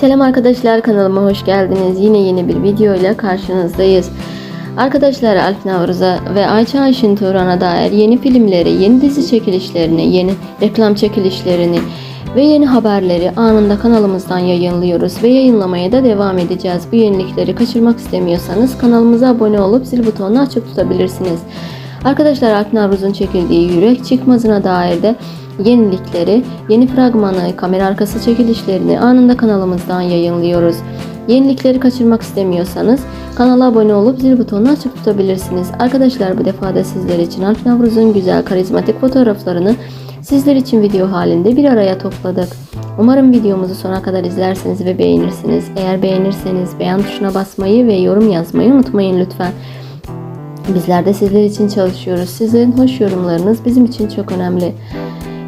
Selam arkadaşlar kanalıma hoş geldiniz. Yine yeni bir video ile karşınızdayız. Arkadaşlar Alp Navruz'a ve Ayça Ayşin Turan'a dair yeni filmleri, yeni dizi çekilişlerini, yeni reklam çekilişlerini ve yeni haberleri anında kanalımızdan yayınlıyoruz ve yayınlamaya da devam edeceğiz. Bu yenilikleri kaçırmak istemiyorsanız kanalımıza abone olup zil butonunu açık tutabilirsiniz. Arkadaşlar Alp Navruz'un çekildiği Yürek Çıkmazına dair de yenilikleri, yeni fragmanı, kamera arkası çekilişlerini anında kanalımızdan yayınlıyoruz. Yenilikleri kaçırmak istemiyorsanız kanala abone olup zil butonunu açık tutabilirsiniz. Arkadaşlar bu defa da sizler için Alp Navruz'un güzel karizmatik fotoğraflarını sizler için video halinde bir araya topladık. Umarım videomuzu sona kadar izlersiniz ve beğenirsiniz. Eğer beğenirseniz beğen tuşuna basmayı ve yorum yazmayı unutmayın lütfen. Bizler de sizler için çalışıyoruz. Sizlerin hoş yorumlarınız bizim için çok önemli.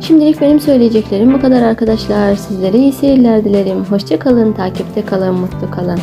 Şimdilik benim söyleyeceklerim bu kadar arkadaşlar. Sizlere iyi seyirler dilerim. Hoşça kalın, takipte kalın, mutlu kalın.